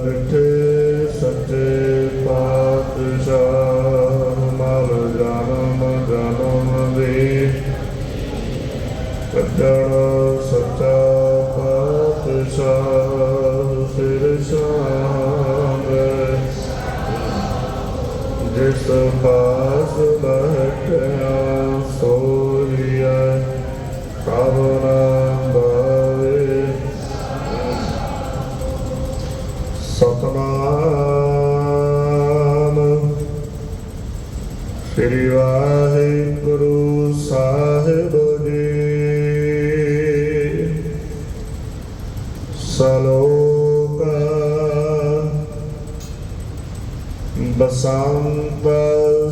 ਤਦ ਦਿੱਤੇ ਸੱਚੇ ਪਾਤਸ਼ਾਹ ਮਲ ਜਨਮ ਜਨਮ ਦੇ। ਕੱਜਣ ਸੱਚਾ ਪਾਤਸ਼ਾਹ ਸਿਰ ਸਾਂਗੇ ਜਿਸ ਪਾਸ ਬਹਿਟਿਆ ਸੋਈਐ ਸਤਨਾਮ। ਸ੍ਰੀ ਵਾਹਿਗੁਰੂ ਸਾਹਿਬ ਜੀ। ਸਲੋਕ ਬਸੰਤ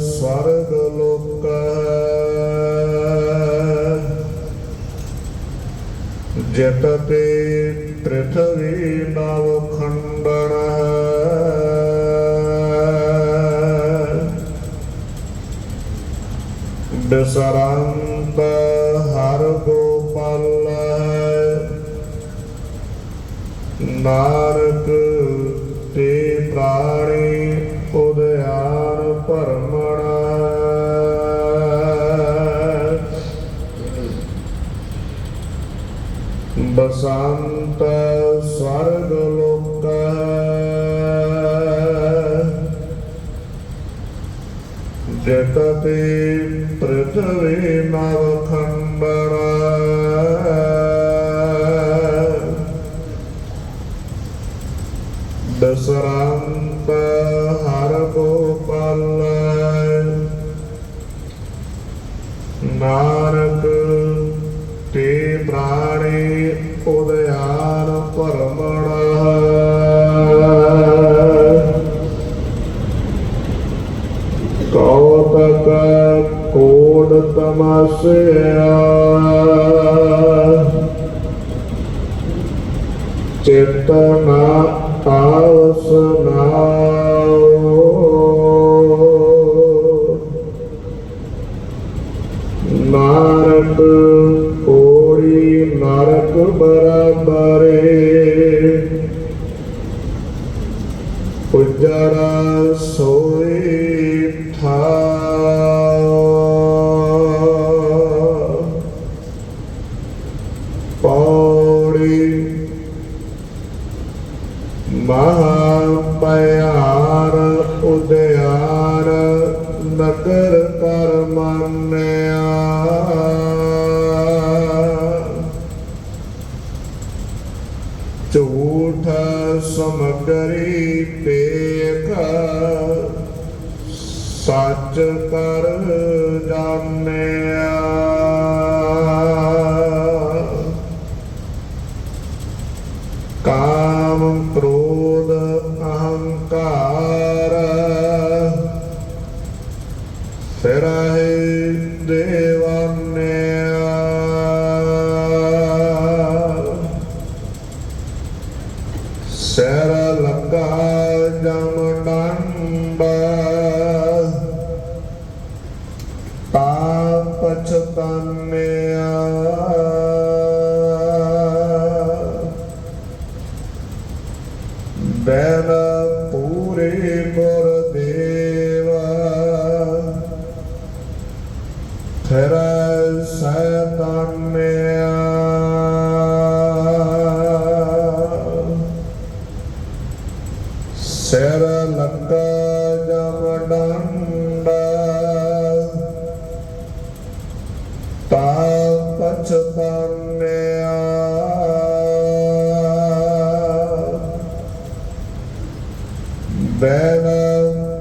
ਸਵਰਗ ਲੋਕ। ਜਤ ਤੇ ਪ੍ਰਥਵੀ ਨਵ ਨਾਨਕ ਤੇ ਪ੍ਰਾਣੀ ਉਦਿਆਨ ਭਰਮਣ। ਬਸੰਤ ਸਵਰਗ ਲੋਕ। ਜਤ ਤੇ ਪ੍ਰਥਵੀ ਨਵ ਖੰਡਨ ਦਸਰੰਤ ਹਰ ਗੋਪਾਲ ਨਾਰਕ ਤੇ ਪ੍ਰਾਣੇ ਉਦਿਆਨ ਭਰਮਣ ਕੌਤਕ ਕੋਡ ਤਮਸਿਆ ਚੇਤਨਾ ਆਵਸ ਕੋੜੀ ਨਰਕ ਬਰਾਬਰੇ ਝੂਠ ਸਮਗਰੀ ਪੇਖ ਸੱਚ ਕਰ ਜਾਣਿਆ। ਕਾਮ ਕ੍ਰੋਧ ਅਹੰਕਾਰ। ਫਿਰਹਿ ਦੇਵਾਨਿਆ ਸਰ ਜਮ ਡੰਡ ਤਾ ਪਛਤਾਨਿਆ ਬੈਨ ਪੂਰੇ ਗੁਰ ਦੇਵਾ। ਫਿਰ ਸੈਤਾਨਿਆ ਲੱਗਾ ਜਮ ਡੰਡਾ ਤਾ ਪਛਤਾਨਿਆ ਬੈਨ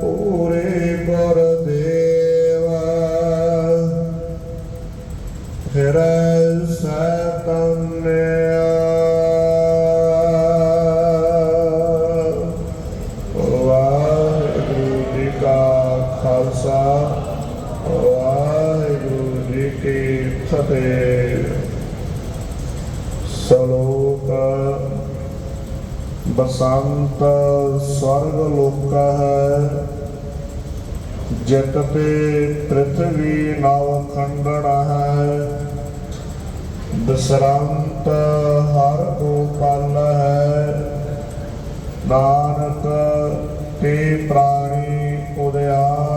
ਪੂਰੇ ਗੁਰ ਦੇਵਾ ਫਿਰ ਸੈਤਾਨਿਆ ਖਾਲਸਾ, ਵਾਹਿਗੁਰੂ ਜੀ ਕੀ ਫਤਿਹ। ਸਲੋਕ, ਬਸੰਤ ਸਵਰਗ ਲੋਕਾ ਹੈ, ਜਤ ਤੇ ਪ੍ਰithvi ਨਵ ਖੰਡਣ ਹੈ। ਬਸਰੰਤ ਹਰ ਗੋਪਾਲ ਹੈ, ਨਾਨਕ ਤੇ ਪ੍ਰਾਣੀ ਉਦਿਆਨ